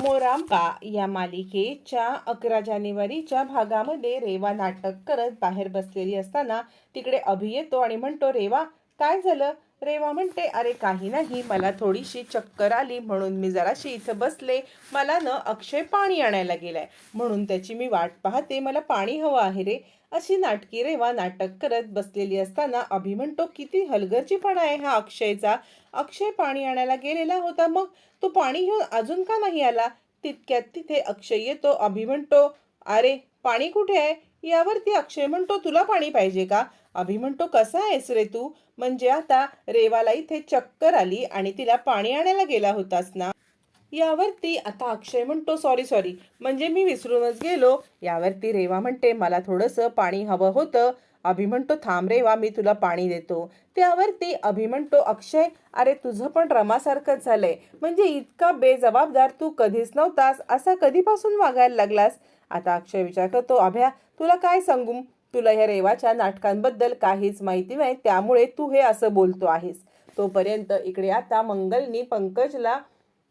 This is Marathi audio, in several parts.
मोरांबा या मालिकेच्या अकरा जानेवारीच्या भागामध्ये रेवा नाटक करत बाहेर बसलेली असताना तिकडे अभि येतो आणि म्हणतो रेवा काय झालं? रेवा म्हणते अरे काही नाही मला थोडीशी चक्कर आली म्हणून मी जराशी इथं बसले. मला न अक्षय पाणी आणायला गेलाय. म्हणून त्याची मी वाट पाहते. मला पाणी हवं आहे रे. अशी नाटकी रेवा नाटक करत बसलेली असताना अभि म्हणतो किती हलगर्जीपणा आहे हा अक्षयचा. अक्षय पाणी आणायला गेलेला होता मग? तो पाणी घेऊन अजून का नाही आला? तितक्यात तिथे अक्षय येतो. अभि म्हणतो अरे पाणी कुठे आहे? यावरती अक्षय म्हणतो तुला पाणी पाहिजे का? अभि म्हणतो कसा आहेस रे तू? म्हणजे आता रेवाला इथे चक्कर आली आणि तिला पाणी आणायला गेला होतास ना? यावरती आता अक्षय म्हणतो सॉरी सॉरी म्हणजे मी विसरूनच गेलो. यावरती रेवा म्हणते मला थोडंसं पाणी हवं होतं. अभि म्हणतो थांब रेवा मी तुला पाणी देतो. त्यावरती अभि म्हणतो अक्षय अरे तुझं पण रमासारखंच झालंय. म्हणजे इतका बेजबाबदार तू कधीच नव्हतास असा कधीपासून वागायला लागलास? आता अक्षय विचार करतो अभ्या तुला काय सांगू? तुला ह्या रेवाच्या नाटकांबद्दल काहीच माहिती नाही त्यामुळे तू हे असं बोलतो आहेस. तोपर्यंत इकडे आता मंगलनी पंकजला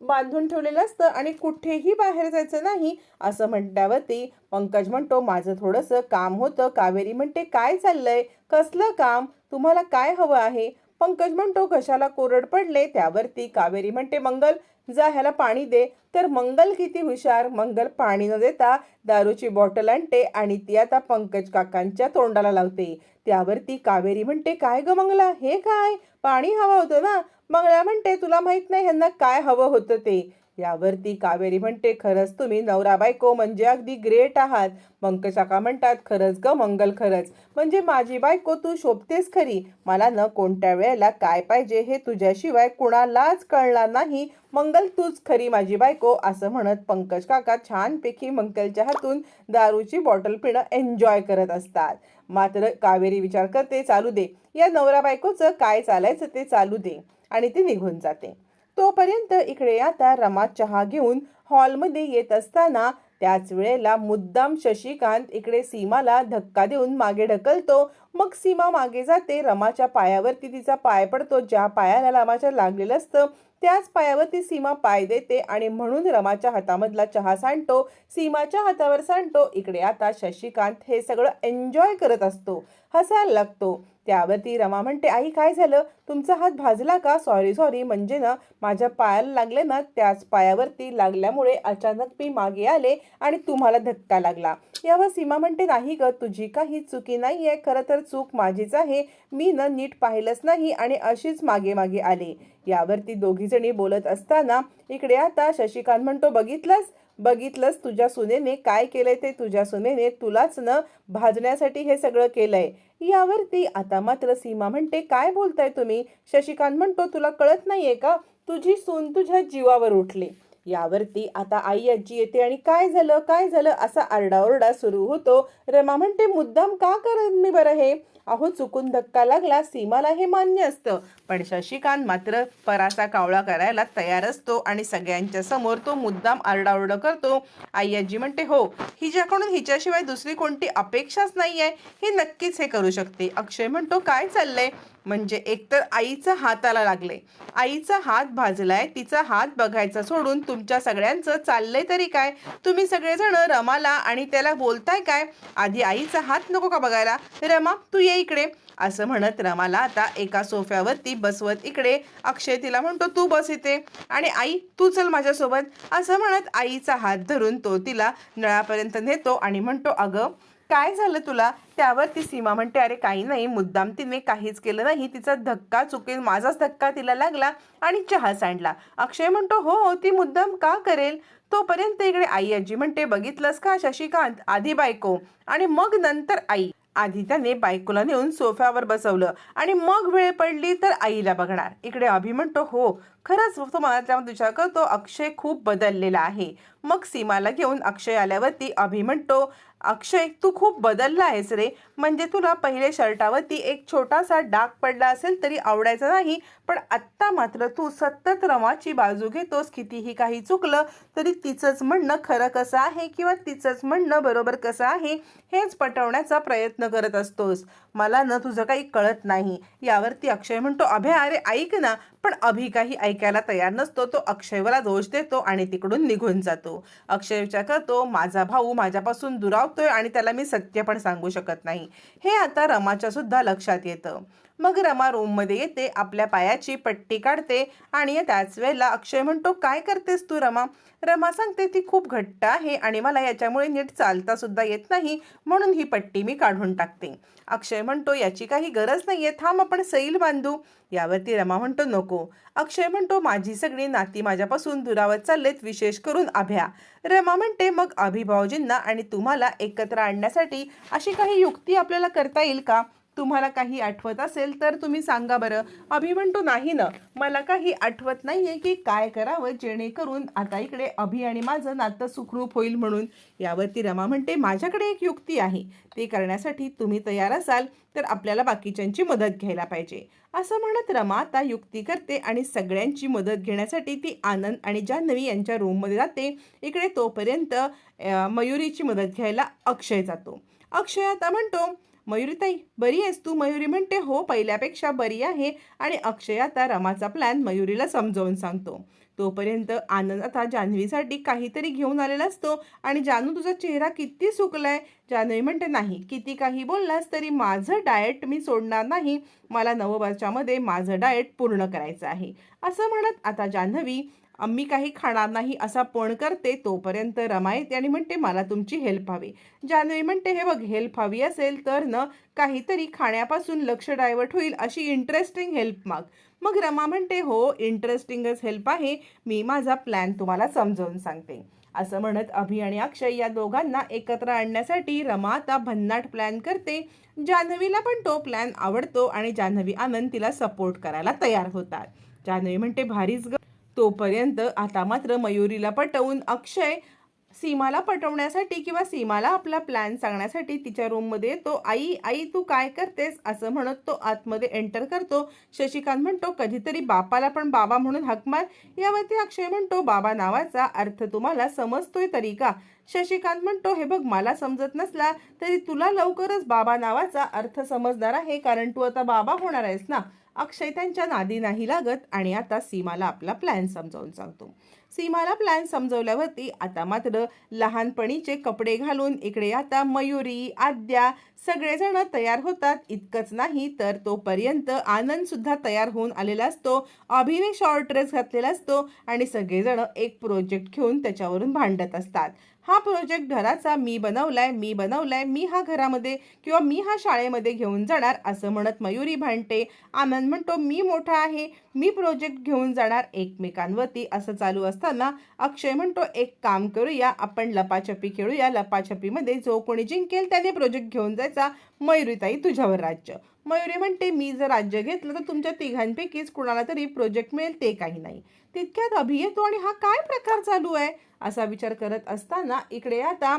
बांधून ठेवलेलं असतं आणि कुठेही बाहेर जायचं नाही असं म्हटल्यावरती पंकज म्हणतो माझं थोडंसं काम होतं. कावेरी म्हणते काय चाललंय? कसलं काम? तुम्हाला काय हवं आहे? पंकज म्हणतो कशाला कोरड पडले. त्यावरती कावेरी म्हणते मंगल जा ह्याला पाणी दे. तर मंगल किती हुशार. मंगल पाणी न देता दारूची बॉटल आणते आणि ती आता पंकज काकांच्या तोंडाला लावते. त्यावरती कावेरी म्हणते काय ग मंगला? हे काय? पाणी हवं होतं ना? मंगला म्हणते तुला माहीत नाही ह्यांना काय हवं होतं ते. यावरती कावेरी म्हणते खरंच तुम्ही नवरा बायको म्हणजे अगदी ग्रेट आहात. पंकज काका म्हणतात खरंच ग मंगल खरंच. म्हणजे माझी बायको तू शोभतेस खरी. मला न कोणत्या वेळेला काय पाहिजे हे तुझ्याशिवाय कुणालाच कळणार नाही. मंगल तूच खरी माझी बायको असं म्हणत पंकज काका छानपैकी मंगलच्या हातून दारूची बॉटल पिणं एन्जॉय करत असतात. मात्र कावेरी विचार करते चालू दे. या नवरा बायकोचं काय चालायचं ते चालू दे. आणि ती निघून जाते. तोपर्यंत इकडे आता रमा चहा घेऊन हॉलमध्ये येत असताना त्याच वेळेला मुद्दाम शशिकांत इकडे सीमाला धक्का देऊन मागे ढकलतो. मग सीमा मागे जाते. रमाच्या पायावरती तिचा पाय पडतो. ज्या पायाला रमाच्या लागलेलं असतं त्याच पायावरती सीमा पाय देते आणि म्हणून रमाच्या हातामधला चहा सांडतो. सीमाच्या हातावर सांडतो. इकडे आता शशिकांत हे सगळं एन्जॉय करत असतो. हसायला लागतो. त्यावरती रमा म्हणते आई काय झालं? तुमचा हात भाजला का? सॉरी सॉरी म्हणजे ना माझ्या पायाला लागले ना त्याच पायावरती लागल्यामुळे अचानक मी मागे आले आणि तुम्हाला धक्का लागला. यावर सीमा म्हणते नाही ग तुझी काही चुकी नाही आहे खरं तर चूक माझीच आहे. मी न नीट पाहिलंच नाही आणि अशीच मागे मागे आले. यावरती दोघीजणी बोलत असताना इकडे आता शशिकांत म्हणतो बघितलंस? बघितलंस तुझ्या सुनेने? काय केलंय ते तुझ्या सुनेने? तुलाच न भाजण्यासाठी हे सगळं केलंय. यावरती आता मात्र सीमा म्हणते काय बोलताय तुम्ही? शशिकांत म्हणतो तुला कळत नाहीये का? तुझी सून तुझ्या जीवावर उठली. यावरती आता आई आजी येते आणि काय झालं काय झालं असा आरडाओरडा सुरू होतो. रमा म्हणते मुद्दाम का करत मी बरं हे? अहो चुकून धक्का लागला सीमाला हे मान्य असतं. पण शशिकांत मात्र पराचा कावळा करायला तयार असतो आणि सगळ्यांच्या समोर तो मुद्दाम आरडाओरड करतो. आई आजी म्हणते हो हिच्याकडून हिच्याशिवाय दुसरी कोणती अपेक्षाच नाही आहे ही नक्कीच हे करू शकते. अक्षय म्हणतो काय चाललंय? म्हणजे एकतर आईचा हाताला लागले आईचा हात भाजलाय तिचा हात बघायचा सोडून तुम्ही तुमच्या सगळ्यांचं चाललंय तरी काय? तुम्ही सगळेजण रमाला आणि त्याला बोलताय काय? आधी आईचा हात नको का बघायला? रमा तू ये इकडे. असं म्हणत रमाला आता एका सोफ्यावरती बसवत इकडे. अक्षय तिला म्हणतो तू बस इथे. आणि आई तू चल माझ्यासोबत. असं म्हणत आईचा हात धरून तो तिला नळापर्यंत नेतो आणि म्हणतो अगं काय झालं तुला? त्यावर ती सीमा म्हणते अरे काही नाही मुद्दाम तिने काहीच केलं नाही. तिचा धक्का चुकेल माझाच धक्का तिला लागला आणि चहा सांडला. अक्षय म्हणतो हो हो ती मुद्दाम का करेल? तोपर्यंत इकडे आई आजी म्हणते बघितलंस का शशिकांत? आधी बायको. आणि मग नंतर आई. आधी त्याने बायकोला नेऊन सोफ्यावर बसवलं आणि मग वेळ पडली तर आईला बघणार. इकडे अभि म्हणतो हो खरंच तो मनातल्या विचार करतो अक्षय खूप बदललेला आहे. मग सीमाला घेऊन अक्षय आल्यावरती अभि म्हणतो अक्षय तू खूप बदलला आहेस रे. म्हणजे तुला पहिले शर्टावरती एक छोटासा डाग पडला असेल तरी आवडायचा नाही पण आत्ता मात्र तू सतत रमाची बाजू घेतोस. कितीही काही चुकलं तरी तिचंच म्हणणं खरं कसं आहे किंवा तिचंच म्हणणं बरोबर कसं आहे हेच पटवण्याचा प्रयत्न करत असतोस. मला न तुझं काही कळत नाही. यावरती अक्षय म्हणतो अभे अरे ऐक ना पण अभि काही ऐकायला तयार नसतो तो अक्षयला दोष देतो आणि तिकडून निघून जातो. अक्षय विचार करतो माझा भाऊ माझ्यापासून दुरावतोय आणि त्याला मी सत्य पण सांगू शकत नाही. हे आता रमाच्या सुद्धा लक्षात येतं. मग रमा रूममध्ये येते आपल्या पायाची पट्टी काढते आणि त्याच वेळेला अक्षय म्हणतो काय करतेस तू रमा? रमा सांगते ती खूप घट्ट आहे आणि मला याच्यामुळे नीट चालता सुद्धा येत नाही म्हणून ही पट्टी मी काढून टाकते. अक्षय म्हणतो याची काही गरज नाहीये थांब आपण सैल बांधू. यावरती रमा म्हणतो नको. अक्षय म्हणतो माझी सगळी नाती माझ्यापासून दुरावत चाललेत विशेष करून अभ्या. रमा म्हणते मग अभिभावजींना आणि तुम्हाला एकत्र आणण्यासाठी अशी काही युक्ती आपल्याला करता येईल का? तुम्हाला काही आठवत असेल तर तुम्ही सांगा बरं. अभि म्हणतो नाही ना मला काही आठवत नाही आहे की काय करावं जेणेकरून आता इकडे अभि आणि माझं नातं सुखरूप होईल म्हणून. यावरती रमा म्हणते माझ्याकडे एक युक्ती आहे. ते करण्यासाठी तुम्ही तयार असाल तर आपल्याला बाकीच्यांची मदत घ्यायला पाहिजे. असं म्हणत रमा आता युक्ती करते आणि सगळ्यांची मदत घेण्यासाठी ती आनंद आणि जान्हवी यांच्या रूममध्ये जाते. इकडे तोपर्यंत मयुरीची मदत घ्यायला अक्षय जातो. अक्षय आता म्हणतो मयुरीताई बरी आहेस तू? मयुरी म्हणते हो पहिल्यापेक्षा बरी आहे आणि अक्षय आता रमाचा प्लॅन मयुरीला समजावून सांगतो. तोपर्यंत आनंद आता जान्हवीसाठी काहीतरी घेऊन आलेला असतो आणि जानू तुझा चेहरा किती सुकलाय? जान्हवी म्हणते नाही किती काही बोललास तरी माझं डाएट मी सोडणार नाही. मला नववर्षामध्ये माझं डाएट पूर्ण करायचं आहे. असं म्हणत आता जान्हवी आम्ही काही खाणार नाही असा पण करते तोपर्यंत रमा येते आणि म्हणते मला तुमची हेल्प हवी. जान्हवी म्हणते हे बघ हेल्प हवी असेल तर न काहीतरी खाण्यापासून लक्ष डायवर्ट होईल अशी इंटरेस्टिंग हेल्प माग. मग रमा म्हणते हो इंटरेस्टिंगच हेल्प आहे. मी माझा प्लॅन तुम्हाला समजावून सांगते. असं म्हणत अभि आणि अक्षय या दोघांना एकत्र आणण्यासाठी रमा आता भन्नाट प्लॅन करते. जान्हवीला पण तो प्लॅन आवडतो आणि जान्हवी आनंद तिला सपोर्ट करायला तयार होतात. जान्हवी म्हणते भारीच ग तोपर्यंत आता मात्र मयुरीला पटवून अक्षय सीमाला पटवण्यासाठी किंवा सीमाला आपला प्लॅन सांगण्यासाठी तिच्या रूममध्ये येतो. आई आई तू काय करतेस? असं म्हणत तो आतमध्ये एंटर करतो. शशिकांत म्हणतो कधीतरी बापाला पण बाबा म्हणून हाक मार. यावरती अक्षय म्हणतो बाबा नावाचा अर्थ तुम्हाला समजतोय तरी का? शशिकांत म्हणतो हे बघ मला समजत नसला तरी तुला लवकरच बाबा नावाचा अर्थ समजणार आहे कारण तू आता बाबा होणार आहेस ना? अक्षय त्यांच्या नादी नाही लागत आणि आता सीमाला आपला प्लॅन समजावून सांगतो. सीमाला प्लॅन समजवल्यावरती आता मात्र लहानपणीचे कपडे घालून इकडे आता मयुरी आद्या सगळेजण तयार होतात. इतकंच नाही तर तोपर्यंत आनंद सुद्धा तयार होऊन आलेला असतो. अभिने शॉर्ट ड्रेस घातलेला असतो आणि सगळेजण एक प्रोजेक्ट घेऊन त्याच्यावरून भांडत असतात. हा प्रोजेक्ट घराचा मी बनवलाय मी बनवलाय मी हा घरामध्ये किंवा मी हा शाळेमध्ये घेऊन जाणार असं म्हणत मयुरी भांडते. आनंद म्हणतो मी मोठा आहे मी प्रोजेक्ट घेऊन जाणार एकमेकांवरती. असं चालू असताना अक्षय म्हणतो एक काम करूया आपण लपाछपी खेळूया. लपाछपीमध्ये जो कोणी जिंकेल त्याने प्रोजेक्ट घेऊन जायचा मयुरीताई तुझ्यावर राज्य. मयुरी म्हणते मी जर राज्य घेतलं तर तुमच्या तिघांपैकीच कुणाला तरी प्रोजेक्ट मिळेल ते काही नाही. तितक्यात अभि येतो आणि हा काय प्रकार चालू आहे? असा विचार करत असताना इकडे आता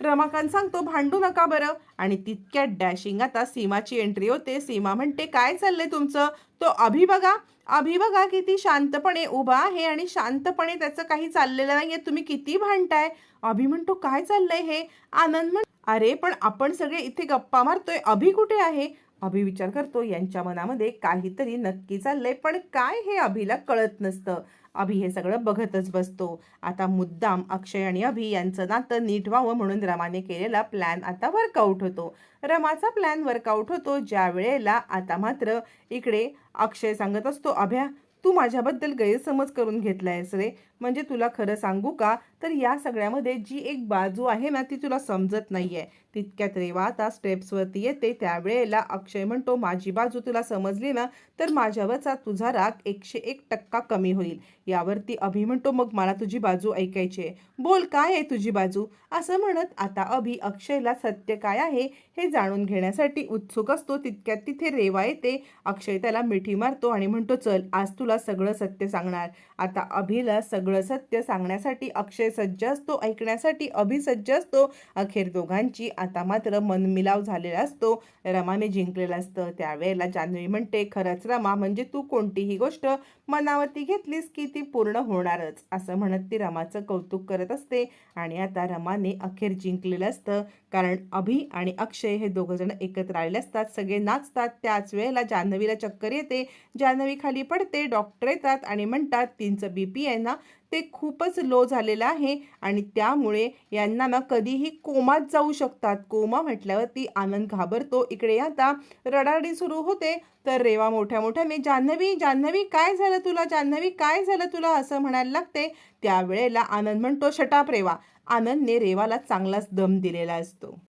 रमाकांत सांगतो भांडू नका बरं. आणि तितक्यात डॅशिंग आता सीमाची एंट्री होते. सीमा म्हणते काय चाललंय तुमचं? तो अभि बघा अभि बघा किती शांतपणे उभा आहे आणि शांतपणे त्याचं काही चाललेलं नाहीये. तुम्ही किती भांडताय? अभि म्हणतो काय चाललंय हे? आनंद म्हण अरे पण आपण सगळे इथे गप्पा मारतोय. अभि कुठे आहे? अभिविचार करतो. यांच्या मनामध्ये काहीतरी नक्की चाललंय. पण काय हे अभिला कळत नसतं? अभि हे सगळं बघतच बसतो. आता मुद्दाम अक्षय आणि अभि यांचं नातं नीट व्हावं म्हणून रमाने केलेला प्लॅन आता वर्कआउट होतो. रमाचा प्लॅन वर्कआउट होतो ज्या वेळेला आता मात्र इकडे अक्षय सांगत असतो अभ्या तू माझ्याबद्दल गैरसमज करून घेतलायस रे. म्हणजे तुला खरं सांगू का? तर या सगळ्यामध्ये जी एक बाजू आहे ना ती तुला समजत नाही आहे तितक्यात रेवा आता स्टेप्सवरती येते. त्यावेळेला अक्षय म्हणतो माझी बाजू तुला समजली ना तर माझ्यावरचा तुझा राग एकशे एक टक्का कमी होईल. यावरती अभि म्हणतो मग मला तुझी बाजू ऐकायची आहे. बोल काय आहे तुझी बाजू? असं म्हणत आता अभि अक्षयला सत्य काय आहे हे जाणून घेण्यासाठी उत्सुक असतो. तितक्यात तिथे रेवा येते. अक्षय त्याला मिठी मारतो आणि म्हणतो चल आज तुला सगळं सत्य सांगणार. आता अभिला सगळं सत्य सांगण्यासाठी अक्षय सज्ज असतो ऐकण्यासाठी अभिसज्ज असतो. अखेर दोघांची आता मात्र मनमिलाव झालेला असतो. रमाने जिंकलेलं असतं. त्यावेळेला जान्हवी म्हणते खरंच रमा म्हणजे तू कोणतीही गोष्ट मनावरती घेतलीस की ती पूर्ण होणारच असं म्हणत ती रमाचं कौतुक करत असते. आणि आता रमाने अखेर जिंकलेलं असतं. कारण अभि आणि अक्षय हे दोघं जण एकत्र आलेले असतात. सगळे नाचतात. त्याच वेळेला जान्हवीला चक्कर येते. जान्हवी खाली पडते. डॉक्टर येतात आणि म्हणतात तिचं बी पी आहे ना ते खूपच लो झालेलं आहे आणि त्यामुळे यांना ना कधीही कोमात जाऊ शकतात. कोमा म्हटल्यावरती आनंद घाबरतो. इकडे आता रडारडी सुरू होते. तर रेवा मोठ्या मोठ्याने जान्हवी जान्हवी काय झालं तुला? जान्हवी काय झालं तुला? असं म्हणायला लागते. त्यावेळेला आनंद म्हणतो शटाप रेवा. आनंदने रेवाला चांगलाच दम दिलेला असतो.